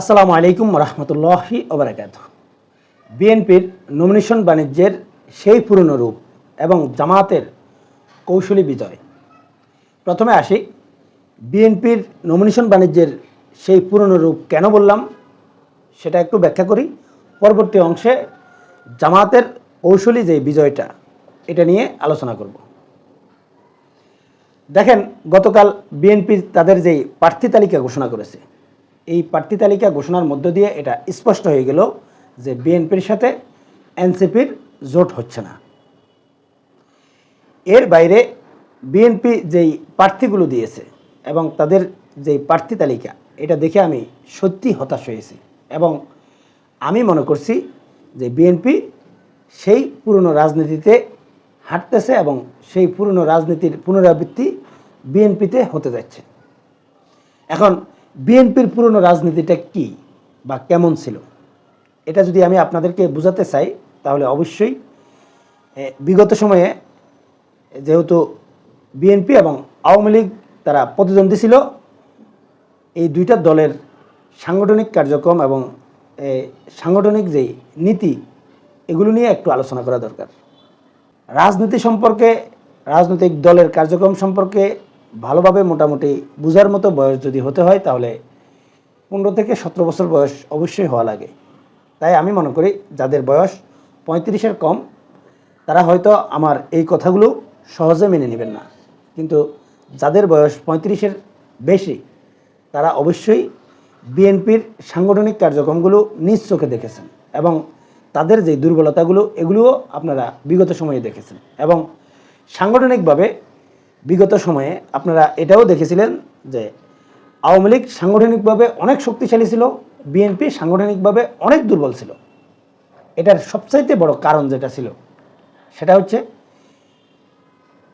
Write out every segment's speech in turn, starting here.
আসসালামু আলাইকুম রহমতুল্লাহি ওবরাকাত বিএনপির নমিনেশন বাণিজ্যের সেই পুরনো রূপ এবং জামায়াতের কৌশলী বিজয়। প্রথমে আসি, বিএনপির নমিনেশন বাণিজ্যের সেই পুরনো রূপ কেন বললাম, সেটা একটু ব্যাখ্যা করি। পরবর্তী অংশে জামায়াতের কৌশলী যে বিজয়টা, এটা নিয়ে আলোচনা করব। দেখেন, গতকাল বিএনপি তাদের যেই প্রার্থী তালিকা ঘোষণা করেছে এই প্রার্থী তালিকা ঘোষণার মধ্য দিয়ে এটা স্পষ্ট হয়ে গেল যে বিএনপির সাথে এনসিপির জোট হচ্ছে না। এর বাইরে বিএনপি যেই প্রার্থীগুলো দিয়েছে এবং তাদের যেই প্রার্থী তালিকা, এটা দেখে আমি সত্যি হতাশ হয়েছি এবং আমি মনে করছি যে বিএনপি সেই পুরনো রাজনীতিতে হাঁটতেছে এবং সেই পুরনো রাজনীতির পুনরাবৃত্তি বিএনপিতে হতে যাচ্ছে। এখন বিএনপির পুরনো রাজনীতিটা কি বা কেমন ছিল? এটা যদি আমি আপনাদেরকে বোঝাতে চাই, তাহলে অবশ্যই বিগত সময়ে যেহেতু বিএনপি এবং আওয়ামী লীগ তারা প্রতিদ্বন্দ্বী ছিল, এই দুইটা দলের সাংগঠনিক কার্যক্রম এবং সাংগঠনিক যেই নীতি, এগুলো নিয়ে একটু আলোচনা করা দরকার। রাজনীতি সম্পর্কে, রাজনৈতিক দলের কার্যক্রম সম্পর্কে ভালোভাবে মোটামুটি বোঝার মতো বয়স যদি হতে হয়, তাহলে পনেরো থেকে সতেরো বছর বয়স অবশ্যই হওয়া লাগে। তাই আমি মনে করি যাদের বয়স পঁয়ত্রিশের কম, তারা হয়তো আমার এই কথাগুলো সহজে মেনে নেবেন না। কিন্তু যাদের বয়স পঁয়ত্রিশের বেশি, তারা অবশ্যই বিএনপির সাংগঠনিক কার্যক্রমগুলো নিজ চোখে দেখেছেন এবং তাদের যে দুর্বলতাগুলো, এগুলোও আপনারা বিগত সময়ে দেখেছেন এবং সাংগঠনিকভাবে বিগত সময়ে আপনারা এটাও দেখেছিলেন যে আওয়ামী লীগ সাংগঠনিকভাবে অনেক শক্তিশালী ছিল, বিএনপি সাংগঠনিকভাবে অনেক দুর্বল ছিল। এটার সবচাইতে বড় কারণ যেটা ছিল, সেটা হচ্ছে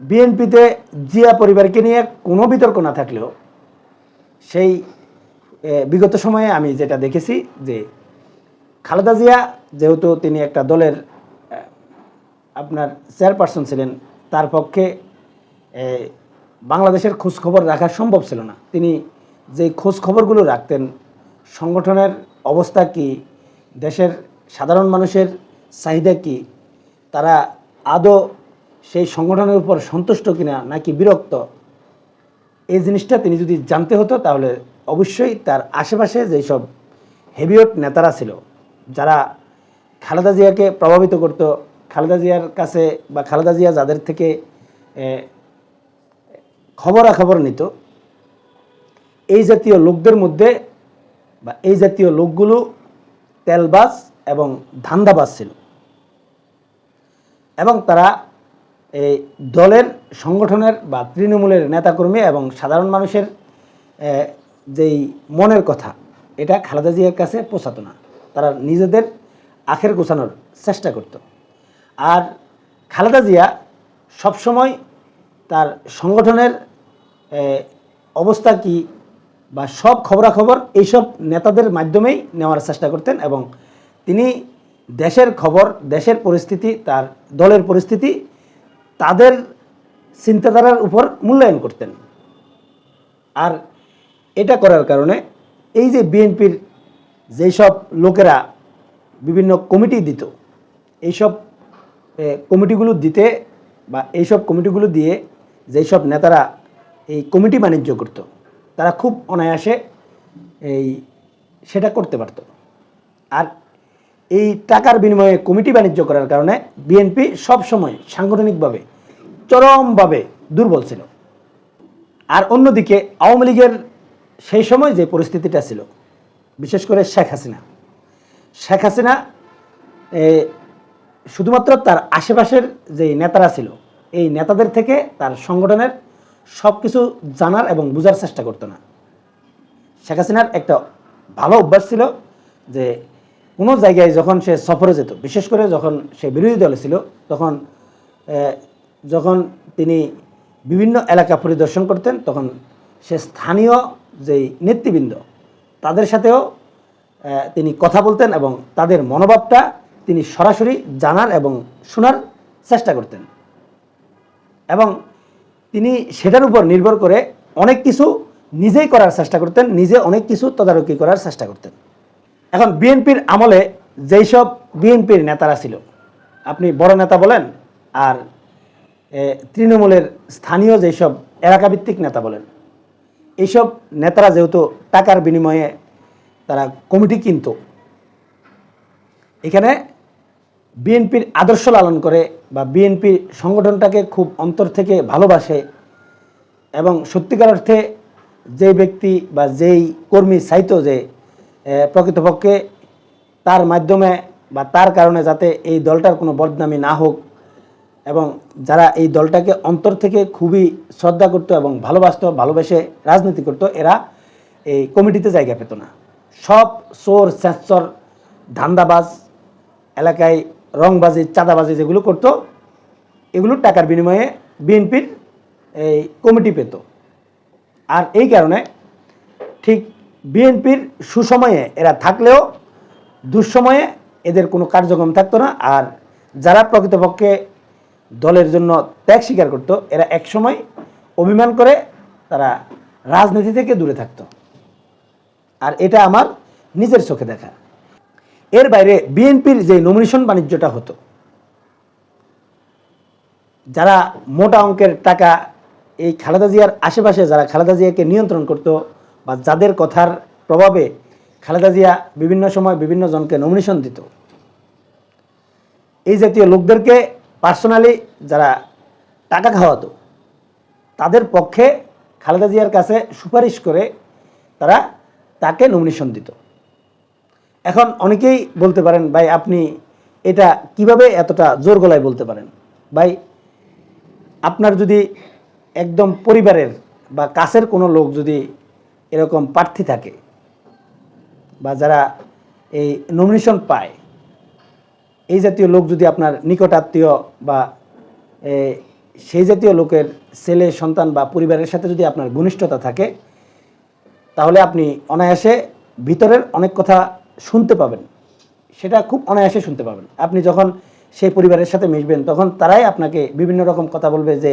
বিএনপিতে জিয়া পরিবারকে নিয়ে কোনো বিতর্ক না থাকলেও সেই বিগত সময়ে আমি যেটা দেখেছি যে খালেদা জিয়া যেহেতু তিনি একটা দলের আপনার চেয়ারপারসন ছিলেন, তার পক্ষে বাংলাদেশের খোঁজখবর রাখা সম্ভব ছিল না। তিনি যে খোঁজ খবরগুলো রাখতেন, সংগঠনের অবস্থা কি, দেশের সাধারণ মানুষের চাহিদা কি, তারা আদৌ সেই সংগঠনের উপর সন্তুষ্ট কিনা নাকি বিরক্ত, এই জিনিসটা তিনি যদি জানতে হতো তাহলে অবশ্যই তার আশেপাশে যেসব হেভিওট নেতারা ছিল, যারা খালেদা জিয়াকে প্রভাবিত করত, খালেদা জিয়ার কাছে বা খালেদা জিয়া যাদের থেকে খবরাখবর নিত। এই জাতীয় লোকদের মধ্যে বা এই জাতীয় লোকগুলো তেলবাস এবং ধান্দাবাজ ছিল। এবং তারা এই দলের সংগঠনের বা তৃণমূলের নেতাকর্মী এবং সাধারণ মানুষের যেই মনের কথা, এটা খালেদা জিয়ার কাছে পৌঁছাতো না। তারা নিজেদের আখের গোছানোর চেষ্টা করত। আর খালেদা জিয়া সবসময় তার সংগঠনের অবস্থা কি বা সব খবরাখবর এইসব নেতাদের মাধ্যমেই নেওয়ার চেষ্টা করতেন এবং তিনি দেশের খবর, দেশের পরিস্থিতি, তার দলের পরিস্থিতি, তাদের চিন্তাধারার উপর মূল্যায়ন করতেন। আর এটা করার কারণে এই যে বিএনপির যেই সব লোকেরা বিভিন্ন কমিটি দিত, এইসব কমিটিগুলো দিতে বা এইসব কমিটিগুলো দিয়ে যেই সব নেতারা এই কমিটি বাণিজ্য করত, তারা খুব অনায়াসে এই সেটা করতে পারত। আর এই টাকার বিনিময়ে কমিটি বাণিজ্য করার কারণে বিএনপি সবসময় সাংগঠনিকভাবে চরমভাবে দুর্বল ছিল। আর অন্যদিকে আওয়ামী লীগের সেই সময় যে পরিস্থিতিটা ছিল, বিশেষ করে শেখ হাসিনা। শেখ হাসিনা শুধুমাত্র তার আশেপাশের যে নেতারা ছিল এই নেতাদের থেকে তার সংগঠনের সব কিছু জানার এবং বোঝার চেষ্টা করতো না। শেখ হাসিনার একটা ভালো অভ্যাস ছিল যে কোনো জায়গায় যখন সে সফরে যেত, বিশেষ করে যখন সে বিরোধী দলে ছিল, তখন যখন তিনি বিভিন্ন এলাকা পরিদর্শন করতেন, তখন সে স্থানীয় যেই নেতৃবৃন্দ, তাদের সাথেও তিনি কথা বলতেন এবং তাদের মনোভাবটা তিনি সরাসরি জানার এবং শোনার চেষ্টা করতেন। এবং তিনি সেটার উপর নির্ভর করে অনেক কিছু নিজেই করার চেষ্টা করতেন, নিজে অনেক কিছু তদারকি করার চেষ্টা করতেন। এখন বিএনপির আমলে যেই সব বিএনপির নেতারা ছিল, আপনি বড় নেতা বলেন আর তৃণমূলের স্থানীয় যেসব এলাকাভিত্তিক নেতা বলেন এইসব নেতারা যেহেতু টাকার বিনিময়ে তারা কমিটি কিনত, এখানে বিএনপির আদর্শ লালন করে বা বিএনপি সংগঠনটাকে খুব অন্তর থেকে ভালোবাসে এবং সত্যিকার অর্থে যে ব্যক্তি বা যেই কর্মী চাইতো যে প্রকৃতপক্ষে তার মাধ্যমে বা তার কারণে যাতে এই দলটার কোনো বদনামি না হোক এবং যারা এই দলটাকে অন্তর থেকে খুবই শ্রদ্ধা করতো এবং ভালোবাসতো, ভালোবেসে রাজনীতি করতো, এরা এই কমিটিতে জায়গা পেত না। সব চোর স্যাঁচর ধান্দাবাজ এলাকায় রংবাজি, চাঁদাবাজি যেগুলো করতো, এগুলো টাকার বিনিময়ে বিএনপির এই কমিটি পেত। আর এই কারণে ঠিক বিএনপির সুসময়ে এরা থাকলেও দুঃসময়ে এদের কোনো কার্যক্রম থাকতো না। আর যারা প্রকৃতপক্ষে দলের জন্য ত্যাগ স্বীকার করতো, এরা একসময় অভিমান করে তারা রাজনীতি থেকে দূরে থাকতো। আর এটা আমার নিজের চোখে দেখা। এর বাইরে বিএনপির যে নমিনেশন বাণিজ্যটা হতো, যারা মোটা অঙ্কের টাকা এই খালেদা জিয়ার আশেপাশে যারা খালেদা জিয়াকে নিয়ন্ত্রণ করত বা যাদের কথার প্রভাবে খালেদা জিয়া বিভিন্ন সময় বিভিন্ন জনকে নমিনেশন দিত, এই জাতীয় লোকদেরকে পার্সোনালি যারা টাকা খাওয়াতো, তাদের পক্ষে খালেদা জিয়ার কাছে সুপারিশ করে তারা তাকে নমিনেশন দিত। এখন অনেকেই বলতে পারেন, ভাই, আপনি এটা কীভাবে এতটা জোর গলায় বলতে পারেন? ভাই, আপনার যদি একদম পরিবারের বা কাছের কোনো লোক যদি এরকম প্রার্থী থাকে বা যারা এই নমিনেশন পায়, এই জাতীয় লোক যদি আপনার নিকট আত্মীয় বা সেই জাতীয় লোকের ছেলে, সন্তান বা পরিবারের সাথে যদি আপনার ঘনিষ্ঠতা থাকে, তাহলে আপনি অনায়াসে ভিতরের অনেক কথা শুনতে পাবেন। সেটা খুব অনায়াসে শুনতে পাবেন। আপনি যখন সেই পরিবারের সাথে মিশবেন, তখন তারাই আপনাকে বিভিন্ন রকম কথা বলবে যে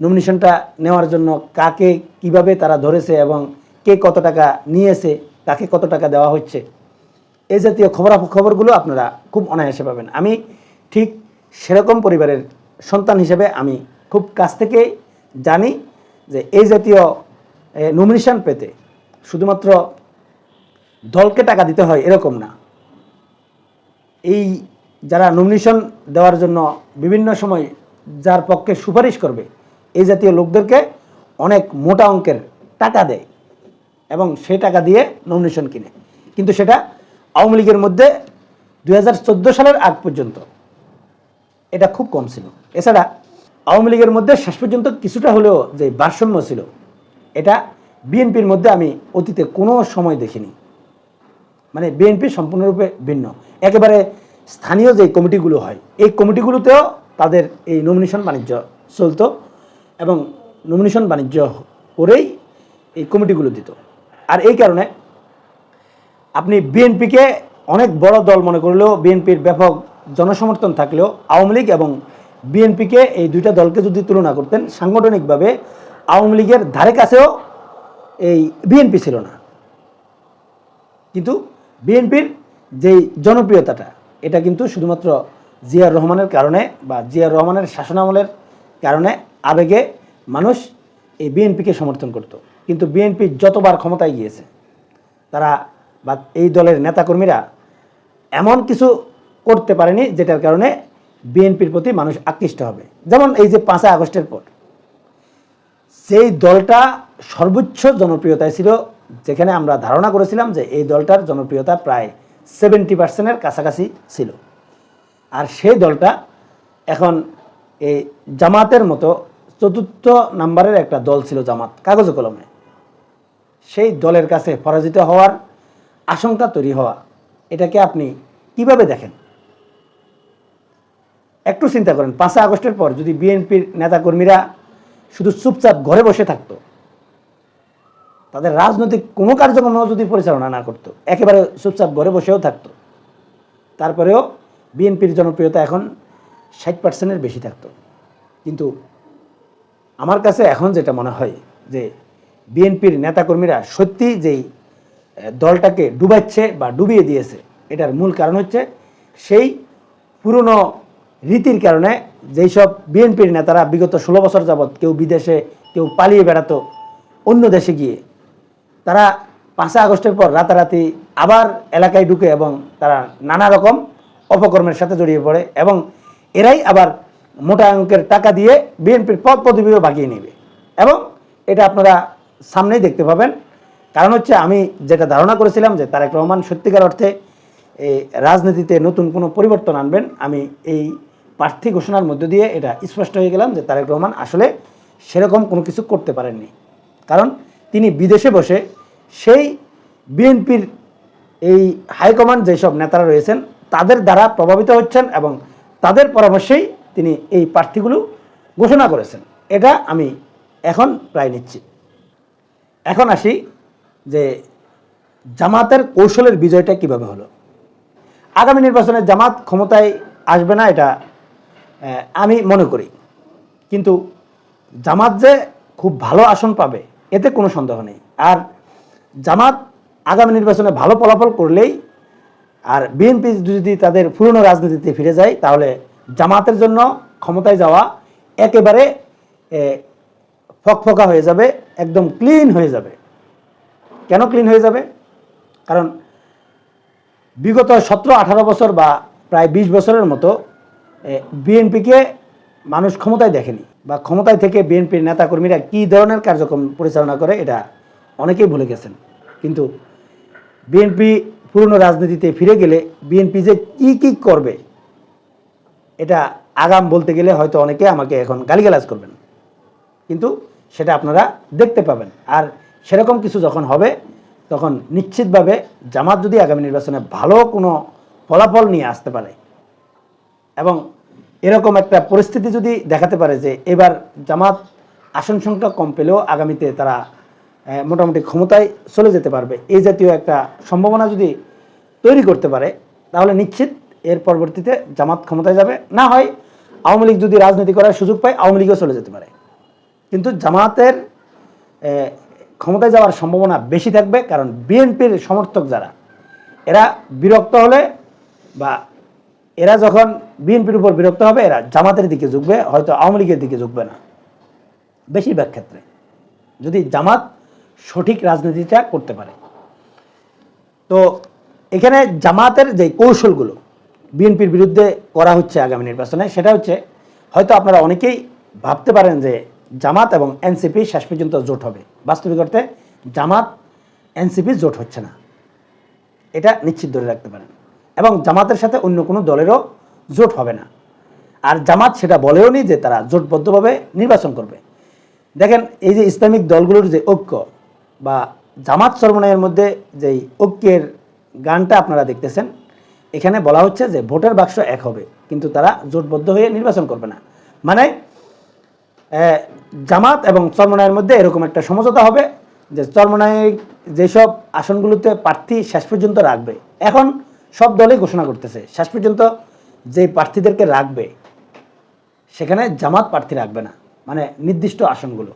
নমিনেশনটা নেওয়ার জন্য কাকে কীভাবে তারা ধরেছে এবং কে কত টাকা নিয়েছে, কাকে কত টাকা দেওয়া হচ্ছে। এই জাতীয় খবরা খবরগুলো আপনারা খুব অনায়াসে পাবেন। আমি ঠিক সেরকম পরিবারের সন্তান হিসেবে আমি খুব কাছ থেকে জানি যে এই জাতীয় নমিনেশন পেতে শুধুমাত্র দলকে টাকা দিতে হয় এরকম না। এই যারা নমিনেশন দেওয়ার জন্য বিভিন্ন সময় যার পক্ষে সুপারিশ করবে, এই জাতীয় লোকদেরকে অনেক মোটা অঙ্কের টাকা দেয় এবং সে টাকা দিয়ে নমিনেশন কিনে। কিন্তু সেটা আওয়ামী লীগের মধ্যে দু হাজার চোদ্দ সালের আগ পর্যন্ত। এটা খুব কম ছিল। এছাড়া আওয়ামী লীগের মধ্যে শেষ পর্যন্ত কিছুটা হলেও যে ভারসাম্য ছিল, এটা বিএনপির মধ্যে আমি অতীতে কোনো সময় দেখিনি। মানে বিএনপি সম্পূর্ণরূপে ভিন্ন। একেবারে স্থানীয় যে কমিটিগুলো হয়, এই কমিটিগুলোতেও তাদের এই নমিনেশন বাণিজ্য চলতো এবং নমিনেশন বাণিজ্য করেই এই কমিটিগুলো দিত। আর এই কারণে আপনি বিএনপিকে অনেক বড় দল মনে করলেও, বিএনপির ব্যাপক জনসমর্থন থাকলেও আওয়ামী লীগ এবং বিএনপিকে এই দুইটা দলকে যদি তুলনা করতেন, সাংগঠনিকভাবে আওয়ামী লীগের ধারে কাছেও এই বিএনপি ছিল না। কিন্তু বিএনপির যেই জনপ্রিয়তাটা, এটা কিন্তু শুধুমাত্র জিয়ার রহমানের কারণে বা জিয়ার রহমানের শাসনামলের কারণে আবেগে মানুষ এই বিএনপিকে সমর্থন করত। কিন্তু বিএনপি যতবার ক্ষমতায় গিয়েছে, তারা বা এই দলের নেতাকর্মীরা এমন কিছু করতে পারেনি যেটার কারণে বিএনপির প্রতি মানুষ আকৃষ্ট হবে। যেমন এই যে পাঁচই আগস্টের পর, সেই দলটা সর্বোচ্চ জনপ্রিয়তায় ছিল যেখানে আমরা ধারণা করেছিলাম যে এই দলটার জনপ্রিয়তা প্রায় সেভেন্টি পার্সেন্টের কাছাকাছি ছিল। আর সেই দলটা এখন এই জামাতের মতো চতুর্থ নাম্বারের একটা দল ছিল জামাত, কাগজে কলমে। সেই দলের কাছে পরাজিত হওয়ার আশঙ্কা তৈরি হওয়া, এটাকে আপনি কীভাবে দেখেন? একটু চিন্তা করেন, পাঁচই আগস্টের পর যদি বিএনপির নেতাকর্মীরা শুধু চুপচাপ ঘরে বসে থাকতো তাদের রাজনৈতিক কোনো কার্যক্রম যদি পরিচালনা না করতো, একেবারে চুপচাপ ঘরে বসেও থাকতো, তারপরেও বিএনপির জনপ্রিয়তা এখন ষাট পার্সেন্টের বেশি থাকতো। কিন্তু আমার কাছে এখন যেটা মনে হয় যে বিএনপির নেতাকর্মীরা সত্যি যেই দলটাকে ডুবাচ্ছে বা ডুবিয়ে দিয়েছে, এটার মূল কারণ হচ্ছে সেই পুরনো রীতির কারণে যেই সব বিএনপির নেতারা বিগত ষোলো বছর যাবৎ কেউ বিদেশে কেউ পালিয়ে বেড়াতো, অন্য দেশে গিয়ে তারা পাঁচই আগস্টের পর রাতারাতি আবার এলাকায় ঢুকে এবং তারা নানা রকম অপকর্মের সাথে জড়িয়ে পড়ে এবং এরাই আবার মোটা অঙ্কের টাকা দিয়ে বিএনপির পদ পদবিও বাগিয়ে নেবে। এবং এটা আপনারা সামনেই দেখতে পাবেন। কারণ হচ্ছে আমি যেটা ধারণা করেছিলাম যে তারেক রহমান সত্যিকার অর্থে রাজনীতিতে নতুন কোনো পরিবর্তন আনবেন, আমি এই প্রার্থী ঘোষণার মধ্য দিয়ে এটা স্পষ্ট হয়ে গেলাম যে তারেক রহমান আসলে সেরকম কোনো কিছু করতে পারেননি। কারণ তিনি বিদেশে বসে সেই বিএনপির এই হাইকমান্ড যেসব নেতারা রয়েছেন, তাদের দ্বারা প্রভাবিত হচ্ছেন এবং তাদের পরামর্শেই তিনি এই প্রার্থীগুলো ঘোষণা করেছেন। এটা আমি এখন প্রায় নিচ্ছি। এখন আসি যে জামাতের কৌশলের বিজয়টা কীভাবে হলো। আগামী নির্বাচনে জামাত ক্ষমতায় আসবে না, এটা আমি মনে করি। কিন্তু জামাত যে খুব ভালো আসন পাবে এতে কোনো সন্দেহ নেই। আর জামাত আগামী নির্বাচনে ভালো ফলাফল করলেই আর বিএনপি যদি তাদের পুরনো রাজনীতিতে ফিরে যায়, তাহলে জামাতের জন্য ক্ষমতায় যাওয়া একেবারে ফকফকা হয়ে যাবে, একদম ক্লিন হয়ে যাবে। কেন ক্লিন হয়ে যাবে? কারণ বিগত সতেরো আঠারো বছর বা প্রায় বিশ বছরের মতো বিএনপিকে মানুষ ক্ষমতায় দেখেনি বা ক্ষমতায় থেকে বিএনপির নেতাকর্মীরা কী ধরনের কার্যক্রম পরিচালনা করে এটা অনেকেই ভুলে গেছেন। কিন্তু বিএনপি পুরনো রাজনীতিতে ফিরে গেলে বিএনপি যে কি কি করবে, এটা আগাম বলতে গেলে হয়তো অনেকে আমাকে এখন গালিগালাজ করবেন। কিন্তু সেটা আপনারা দেখতে পাবেন। আর সেরকম কিছু যখন হবে, তখন নিশ্চিতভাবে জামাত যদি আগামী নির্বাচনে ভালো কোনো ফলাফল নিয়ে আসতে পারে এবং এরকম একটা পরিস্থিতি যদি দেখাতে পারে যে এবার জামাত আসন সংখ্যা কম পেলেও আগামীতে তারা মোটামুটি ক্ষমতায় চলে যেতে পারবে। এই জাতীয় একটা সম্ভাবনা যদি তৈরি করতে পারে, তাহলে নিশ্চিত এর পরবর্তীতে জামাত ক্ষমতায় যাবে। না হয় আওয়ামী লীগ যদি রাজনীতি করার সুযোগ পায়, আওয়ামী লীগও চলে যেতে পারে। কিন্তু জামাতের ক্ষমতায় যাওয়ার সম্ভাবনা বেশি থাকবে, কারণ বিএনপির সমর্থক যারা, এরা বিরক্ত হলে বা এরা যখন বিএনপির উপর বিরক্ত হবে, এরা জামাতের দিকে ঝুঁকবে, হয়তো আওয়ামী লীগের দিকে ঝুঁকবে না। বেশিরভাগ ক্ষেত্রে। যদি জামাত সঠিক রাজনীতিটা করতে পারে। তো এখানে জামাতের যে কৌশলগুলো বিএনপির বিরুদ্ধে করা হচ্ছে আগামী নির্বাচনে, সেটা হচ্ছে, হয়তো আপনারা অনেকেই ভাবতে পারেন যে জামাত এবং এনসিপি শেষ পর্যন্ত জোট হবে। বাস্তবিক অর্থে জামাত, এনসিপি জোট হচ্ছে না। এটা নিশ্চিত ধরে রাখতে পারেন। এবং জামাতের সাথে অন্য কোনো দলেরও জোট হবে না। আর জামাত সেটা বলেও নি যে তারা জোটবদ্ধভাবে নির্বাচন করবে। দেখেন, এই যে ইসলামিক দলগুলোর যে ঐক্য বা জামাত সরমনায়ের মধ্যে যেই ঐক্যের গানটা আপনারা দেখতেছেন, এখানে বলা হচ্ছে যে ভোটের বাক্স এক হবে, কিন্তু তারা জোটবদ্ধ হয়ে নির্বাচন করবে না। মানে জামাত এবং চরমনায়ের মধ্যে এরকম একটা সমঝোতা হবে যে চরমনায় যেসব আসনগুলোতে প্রার্থী শেষ পর্যন্ত রাখবে। এখন সব দলই ঘোষণা করতেছে। শেষ পর্যন্ত যে প্রার্থীদেরকে রাখবে, সেখানে জামাত প্রার্থী রাখবে না মানে নির্দিষ্ট আসনগুলো।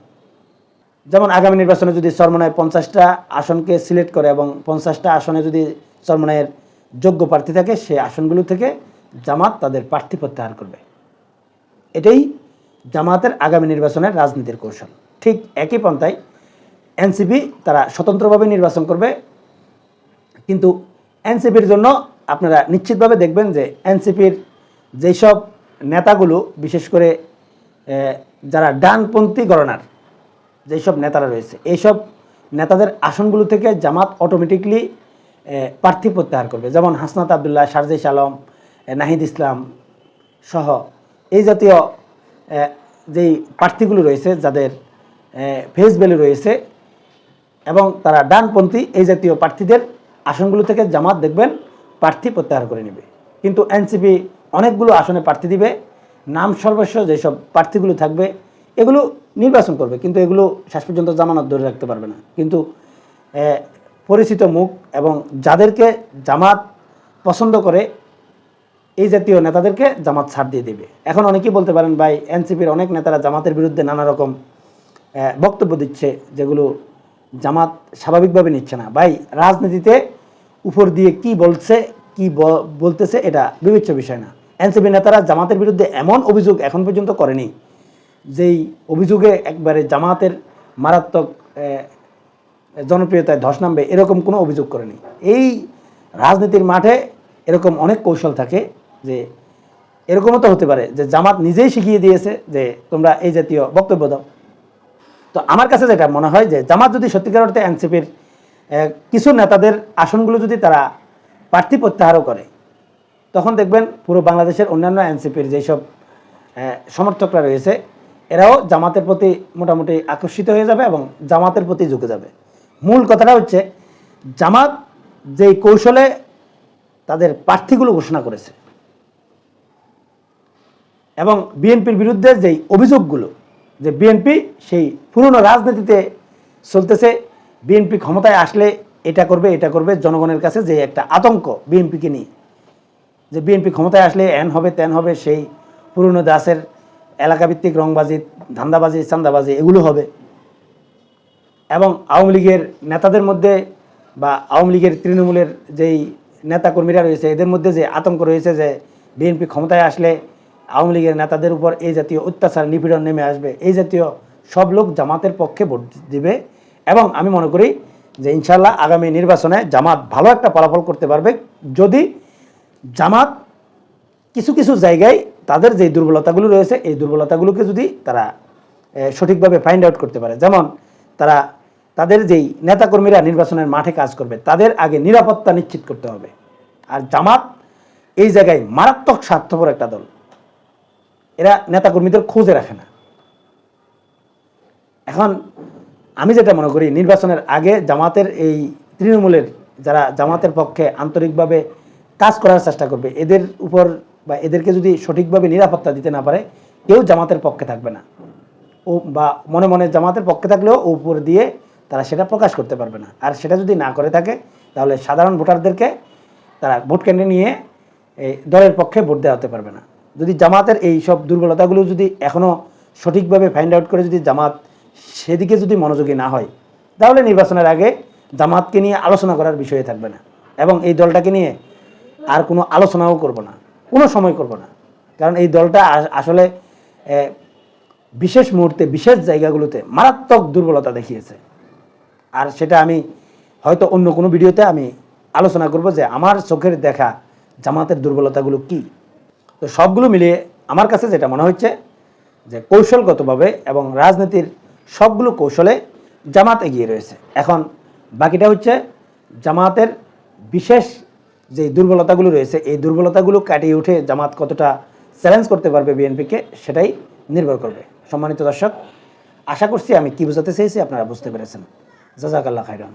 যেমন আগামী নির্বাচনে যদি চরমনায় পঞ্চাশটা আসনকে সিলেক্ট করে এবং পঞ্চাশটা আসনে যদি চরমনায়ের যোগ্য প্রার্থী থাকে, সে আসনগুলো থেকে জামাত তাদের প্রার্থী প্রত্যাহার করবে। এটাই জামাতের আগামী নির্বাচনের রাজনীতির কৌশল। ঠিক একই পন্থায় এনসিপি তারা স্বতন্ত্রভাবে নির্বাচন করবে, কিন্তু এনসিপির জন্য আপনারা নিশ্চিতভাবে দেখবেন যে এনসিপির যেসব নেতাগুলো, বিশেষ করে যারা ডানপন্থী গণনার যেসব নেতারা রয়েছে, এইসব নেতাদের আসনগুলো থেকে জামাত অটোমেটিকলি প্রার্থী প্রত্যাহার করবে। যেমন হাসনাত আবদুল্লাহ শারজিস আলম নাহিদ ইসলাম সহ এই জাতীয় যেই প্রার্থীগুলো রয়েছে, যাদের ফেস ভ্যালু রয়েছে এবং তারা ডানপন্থী, এই জাতীয় প্রার্থীদের আসনগুলো থেকে জামাত দেখবেন প্রার্থী প্রত্যাহার করে নেবে। কিন্তু এনসিপি অনেকগুলো আসনে প্রার্থী দিবে, নাম সর্বস্ব যেসব প্রার্থীগুলো থাকবে, এগুলো নির্বাচন করবে, কিন্তু এগুলো শেষ পর্যন্ত জামানত ধরে রাখতে পারবে না। কিন্তু পরিচিত মুখ এবং যাদেরকে জামাত পছন্দ করে, এই জাতীয় নেতাদেরকে জামাত ছাড় দিয়ে দেবে। এখন অনেকেই বলতে পারেন, ভাই, এনসিপির অনেক নেতারা জামাতের বিরুদ্ধে নানা রকম বক্তব্য দিচ্ছে, যেগুলো জামাত স্বাভাবিকভাবে নিচ্ছে না। ভাই, রাজনীতিতে উপর দিয়ে কি বলছে, কি বলতেছে, এটা বিবেচ্য বিষয় না। এনসিপি নেতারা জামাতের বিরুদ্ধে এমন অভিযোগ এখন পর্যন্ত করেনি, যেই অভিযোগে একবারে জামাতের মারাত্মক জনপ্রিয়তায় ধস নামবে, এরকম কোনো অভিযোগ করেনি। এই রাজনীতির মাঠে এরকম অনেক কৌশল থাকে যে, এরকমও তো হতে পারে যে জামাত নিজেই শিখিয়ে দিয়েছে যে, তোমরা এই জাতীয় বক্তব্য দাও। তো আমার কাছে যেটা মনে হয় যে, জামাত যদি সত্যিকার অর্থে এনসিপির কিছু নেতাদের আসনগুলো যদি তারা প্রার্থী প্রত্যাহারও করে, তখন দেখবেন পুরো বাংলাদেশের অন্যান্য এনসিপির যেসব সমর্থকরা রয়েছে, এরাও জামাতের প্রতি মোটামুটি আকর্ষিত হয়ে যাবে এবং জামাতের প্রতি ঝুঁকে যাবে। মূল কথাটা হচ্ছে, জামাত যেই কৌশলে তাদের প্রার্থীগুলো ঘোষণা করেছে এবং বিএনপির বিরুদ্ধে যেই অভিযোগগুলো, যে বিএনপি সেই পুরনো রাজনীতিতে চলতেছে বিএনপি ক্ষমতায় আসলে এটা করবে এটা করবে, জনগণের কাছে যে একটা আতঙ্ক বিএনপিকে নিয়ে। যে বিএনপি ক্ষমতায় আসলে এন হবে, তেন হবে, সেই পুরনো দাসের এলাকাভিত্তিক রংবাজি, ধান্দাবাজি, চান্দাবাজি, এগুলো হবে। এবং আওয়ামী লীগের নেতাদের মধ্যে বা আওয়ামী লীগের তৃণমূলের যেই নেতাকর্মীরা রয়েছে, এদের মধ্যে যে আতঙ্ক রয়েছে যে বিএনপি ক্ষমতায় আসলে আওয়ামী লীগের নেতাদের উপর এই জাতীয় অত্যাচার, নিপীড়ন নেমে আসবে। এই জাতীয় সব লোক জামাতের পক্ষে ভোট দিবে। এবং আমি মনে করি যে ইনশাল্লাহ আগামী নির্বাচনে জামাত ভালো একটা ফলাফল করতে পারবে। যদি জামাত কিছু কিছু জায়গায় তাদের যে দুর্বলতাগুলো রয়েছে, এই দুর্বলতাগুলোকে যদি তারা সঠিকভাবে ফাইন্ড আউট করতে পারে। যেমন তারা তাদের যেই নেতাকর্মীরা নির্বাচনের মাঠে কাজ করবে, তাদের আগে নিরাপত্তা নিশ্চিত করতে হবে। আর জামাত এই জায়গায় মারাত্মক স্বার্থপর একটা দল। এরা নেতাকর্মীদের খোঁজে রাখে না। এখন আমি যেটা মনে করি, নির্বাচনের আগে জামাতের এই তৃণমূলের যারা জামাতের পক্ষে আন্তরিকভাবে কাজ করার চেষ্টা করবে, এদের উপর বা এদেরকে যদি সঠিকভাবে নিরাপত্তা দিতে না পারে, কেউ জামাতের পক্ষে থাকবে না। ও বা মনে মনে জামাতের পক্ষে থাকলেও উপর দিয়ে তারা সেটা প্রকাশ করতে পারবে না। আর সেটা যদি না করে থাকে, তাহলে সাধারণ ভোটারদেরকে তারা ভোট কেন্দ্রে নিয়ে এই দলের পক্ষে ভোট দেওয়া হতে পারবে না। যদি জামাতের এই সব দুর্বলতাগুলো যদি এখনও সঠিকভাবে ফাইন্ড আউট করে যদি জামাত সেদিকে যদি মনোযোগী না হয়, তাহলে নির্বাচনের আগে জামাতকে নিয়ে আলোচনা করার বিষয়ে থাকবে না এবং এই দলটাকে নিয়ে আর কোনো আলোচনাও করব না, কোনো সময় করব না। কারণ এই দলটা আসলে বিশেষ মুহূর্তে, বিশেষ জায়গাগুলোতে মারাত্মক দুর্বলতা দেখিয়েছে। আর সেটা আমি হয়তো অন্য কোনো ভিডিওতে আমি আলোচনা করব যে আমার চোখের দেখা জামাতের দুর্বলতাগুলো কি। তো সবগুলো মিলিয়ে আমার কাছে যেটা মনে হচ্ছে যে কৌশলগতভাবে এবং রাজনীতির সবগুলো কৌশলে জামাত এগিয়ে রয়েছে। এখন বাকিটা হচ্ছে জামাতের বিশেষ যে দুর্বলতাগুলো রয়েছে, এই দুর্বলতাগুলো কাটিয়ে উঠে জামাত কতটা চ্যালেঞ্জ করতে পারবে বিএনপিকে সেটাই নির্ভর করবে। সম্মানিত দর্শক, আশা করছি আমি কী বোঝাতে চেয়েছি আপনারা বুঝতে পেরেছেন। জাজাকাল্লা খাইরান